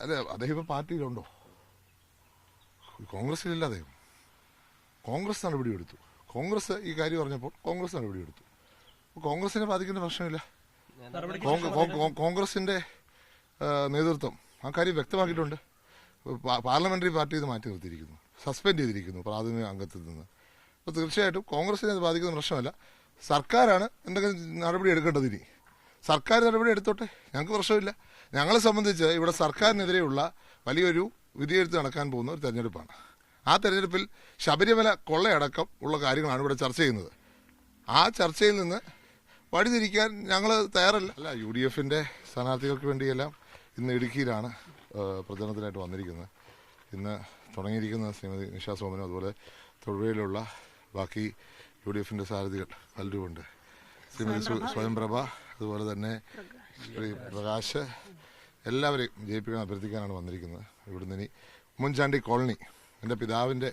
അല്ല അദ്ദേഹം ഇപ്പൊ പാർട്ടിയിലുണ്ടോ? കോൺഗ്രസിലില്ല അദ്ദേഹം. കോൺഗ്രസ് നടപടിയെടുത്തു. കോൺഗ്രസ് ഈ കാര്യം പറഞ്ഞപ്പോൾ കോൺഗ്രസ് നടപടിയെടുത്തു. കോൺഗ്രസിനെ ബാധിക്കുന്ന പ്രശ്നമില്ല. കോൺഗ്രസിന്റെ നേതൃത്വം ആ കാര്യം വ്യക്തമാക്കിയിട്ടുണ്ട്. പാർലമെന്ററി പാർട്ടി ഇത് മാറ്റി നിർത്തിയിരിക്കുന്നു. സസ്പെൻഡ് ചെയ്തിരിക്കുന്നു പ്രാഥമിക അംഗത്തിൽ നിന്ന്. അപ്പോൾ തീർച്ചയായിട്ടും കോൺഗ്രസിനെ ബാധിക്കുന്ന പ്രശ്നമല്ല. സർക്കാരാണ് എന്തെങ്കിലും നടപടി എടുക്കേണ്ടത് ഇനി സർക്കാർ നടപടി എടുത്തോട്ടെ? ഞങ്ങൾക്ക് പ്രശ്നമില്ല. ഞങ്ങളെ സംബന്ധിച്ച് ഇവിടെ സർക്കാരിനെതിരെയുള്ള വലിയൊരു വിധിയെഴുത്ത് നടക്കാൻ പോകുന്ന ഒരു തെരഞ്ഞെടുപ്പാണ്. ആ തെരഞ്ഞെടുപ്പിൽ ശബരിമല കൊള്ളയടക്കം ഉള്ള കാര്യങ്ങളാണ് ഇവിടെ ചർച്ച ചെയ്യുന്നത്. ആ ചർച്ചയിൽ നിന്ന് വഴിതിരിക്കാൻ ഞങ്ങൾ തയ്യാറല്ല. അല്ല യു ഡി എഫിന്റെ സ്ഥാനാർത്ഥികൾക്ക് വേണ്ടിയെല്ലാം ഇന്ന് ഇടുക്കിയിലാണ് പ്രചരണത്തിനായിട്ട് വന്നിരിക്കുന്നത്. ഇന്ന് തുടങ്ങിയിരിക്കുന്ന ശ്രീമതി നിഷാ സോമനും അതുപോലെ തൊഴിലുള്ള ബാക്കി യു ഡി എഫിന്റെ സാരഥികൾ പലരുമുണ്ട് ശ്രീമതി സ്വയംപ്രഭ അതുപോലെ തന്നെ ശ്രീ പ്രകാശ് എല്ലാവരെയും ജയിപ്പിക്കാൻ അഭ്യർത്ഥിക്കാനാണ് വന്നിരിക്കുന്നത്. ഇവിടുന്ന് ഇനി ഉമ്മൻചാണ്ടി കോളനി എന്റെ പിതാവിന്റെ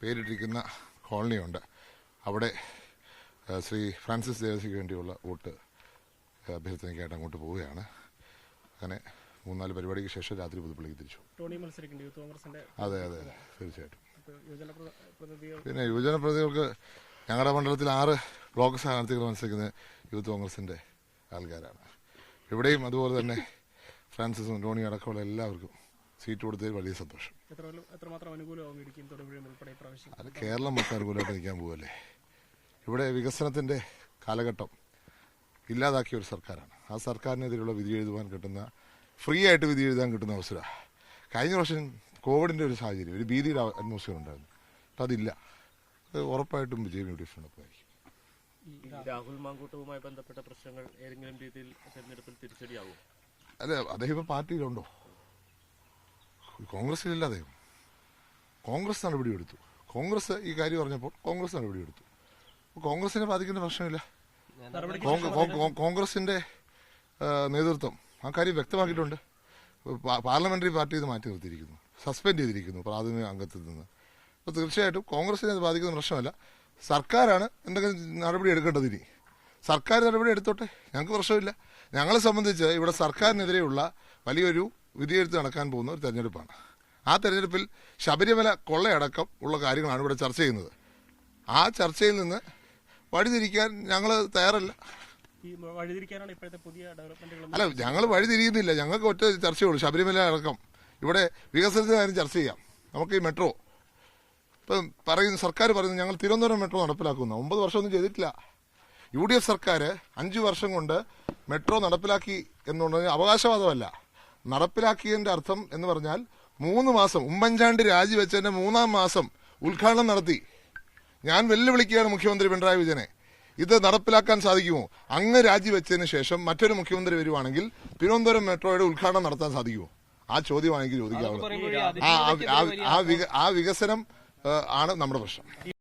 പേരിട്ടിരിക്കുന്ന കോളനിയുണ്ട്. അവിടെ ശ്രീ ഫ്രാൻസിസ് ദേവസിക്ക് വേണ്ടിയുള്ള വോട്ട് അഭ്യർത്ഥനയ്ക്കായിട്ട് അങ്ങോട്ട് പോവുകയാണ്. അങ്ങനെ മൂന്നാൽ പരിപാടിക്ക് ശേഷം രാത്രി പുതുപ്പള്ളിക്ക് തിരിച്ചു. അതെ അതെ അതെ തീർച്ചയായിട്ടും. പിന്നെ യുവജന പ്രതികൾക്ക് ഞങ്ങളുടെ മണ്ഡലത്തിൽ ആറ് ബ്ലോക്ക് സ്ഥാനാർത്ഥികൾ മത്സരിക്കുന്നത് യൂത്ത് കോൺഗ്രസിന്റെ ആൾക്കാരാണ് ഇവിടെയും അതുപോലെ തന്നെ ഫ്രാൻസിസും ടോണി അടക്കമുള്ള എല്ലാവർക്കും സീറ്റ് കൊടുത്തതിൽ വലിയ സന്തോഷം. അത് കേരളം മൊത്തം അനുകൂലമായിട്ട് നിൽക്കാൻ പോവല്ലേ? ഇവിടെ വികസനത്തിന്റെ കാലഘട്ടം ഇല്ലാതാക്കിയ ഒരു സർക്കാരാണ്. ആ സർക്കാരിനെതിരെയുള്ള വിധി എഴുതുവാൻ കിട്ടുന്ന ഫ്രീ ആയിട്ട് വിധി എഴുതാൻ കിട്ടുന്ന അവസരമാണ് കഴിഞ്ഞ വർഷം കോവിഡിന്റെ ഒരു സാഹചര്യം ഒരു ഭീതിയുടെ അറ്റ്മോസ്ഫിയർ ഉണ്ടായിരുന്നു. അപ്പം അതില്ല അത് ഉറപ്പായിട്ടും വിജയം യു ഡി രാഹുൽ മാങ്കൂട്ടവുമായി ബന്ധപ്പെട്ട പ്രശ്നങ്ങൾ ഏതെങ്കിലും രീതിയിൽ തെരഞ്ഞെടുപ്പിൽ തിരിച്ചടിയാവും അല്ല അദ്ദേഹം ഇപ്പൊ പാർട്ടിയിലുണ്ടോ? കോൺഗ്രസിലില്ല അദ്ദേഹം. കോൺഗ്രസ് നടപടിയെടുത്തു. കോൺഗ്രസ് ഈ കാര്യം പറഞ്ഞപ്പോൾ കോൺഗ്രസ് നടപടിയെടുത്തു. കോൺഗ്രസിനെ ബാധിക്കുന്ന പ്രശ്നമില്ല. കോൺഗ്രസിന്റെ നേതൃത്വം ആ കാര്യം വ്യക്തമാക്കിയിട്ടുണ്ട്. പാർലമെന്ററി പാർട്ടി ഇത് മാറ്റി നിർത്തിയിരിക്കുന്നു. സസ്പെൻഡ് ചെയ്തിരിക്കുന്നു പ്രാഥമിക അംഗത്തിൽ നിന്ന്. അപ്പോൾ തീർച്ചയായിട്ടും കോൺഗ്രസിനെ അത് ബാധിക്കുന്ന പ്രശ്നമല്ല. സർക്കാരാണ് എന്തെങ്കിലും നടപടി എടുക്കേണ്ടത് ഇനി? സർക്കാർ നടപടി എടുത്തോട്ടെ? ഞങ്ങൾക്ക് പ്രശ്നമില്ല. ഞങ്ങളെ സംബന്ധിച്ച് ഇവിടെ സർക്കാരിനെതിരെയുള്ള വലിയൊരു വിധിയെഴുത്ത് നടക്കാൻ പോകുന്ന ഒരു തെരഞ്ഞെടുപ്പാണ്. ആ തെരഞ്ഞെടുപ്പിൽ ശബരിമല കൊള്ളയടക്കം ഉള്ള കാര്യങ്ങളാണ് ഇവിടെ ചർച്ച ചെയ്യുന്നത്. ആ ചർച്ചയിൽ നിന്ന് വഴിതിരിക്കാൻ ഞങ്ങൾ തയ്യാറല്ല. അല്ല ഞങ്ങൾ വഴിതിരിയുന്നില്ല. ഞങ്ങൾക്ക് ഒറ്റ ചർച്ചയുള്ളൂ ശബരിമല അടക്കം. ഇവിടെ വികസനത്തിന് കാര്യം ചർച്ച ചെയ്യാം. നമുക്ക് ഈ മെട്രോ ഇപ്പം പറയുന്ന സർക്കാർ പറയുന്നത് ഞങ്ങൾ തിരുവനന്തപുരം മെട്രോ നടപ്പിലാക്കുന്ന. ഒമ്പത് വർഷമൊന്നും ചെയ്തിട്ടില്ല. യു ഡി എഫ് സർക്കാർ അഞ്ച് വർഷം കൊണ്ട് മെട്രോ നടപ്പിലാക്കി എന്നുള്ളത് അവകാശവാദമല്ല. നടപ്പിലാക്കിയതിന്റെ അർത്ഥം എന്ന് പറഞ്ഞാൽ മൂന്ന് മാസം ഉമ്മൻചാണ്ടി രാജിവെച്ചതിന്റെ മൂന്നാം മാസം ഉദ്ഘാടനം നടത്തി. ഞാൻ വെല്ലുവിളിക്കുകയാണ് മുഖ്യമന്ത്രി പിണറായി വിജയനെ. ഇത് നടപ്പിലാക്കാൻ സാധിക്കുമോ? അങ്ങ് രാജിവെച്ചതിന് ശേഷം മറ്റൊരു മുഖ്യമന്ത്രി വരുവാണെങ്കിൽ തിരുവനന്തപുരം മെട്രോയുടെ ഉദ്ഘാടനം നടത്താൻ സാധിക്കുമോ? ആ ചോദ്യമാണ് എനിക്ക് ചോദിക്കാവുന്നത് ആ ആ- ആ- ആ വിക- ആ വികസനം ആ, ആണ് നമ്മുടെ പ്രശ്നം.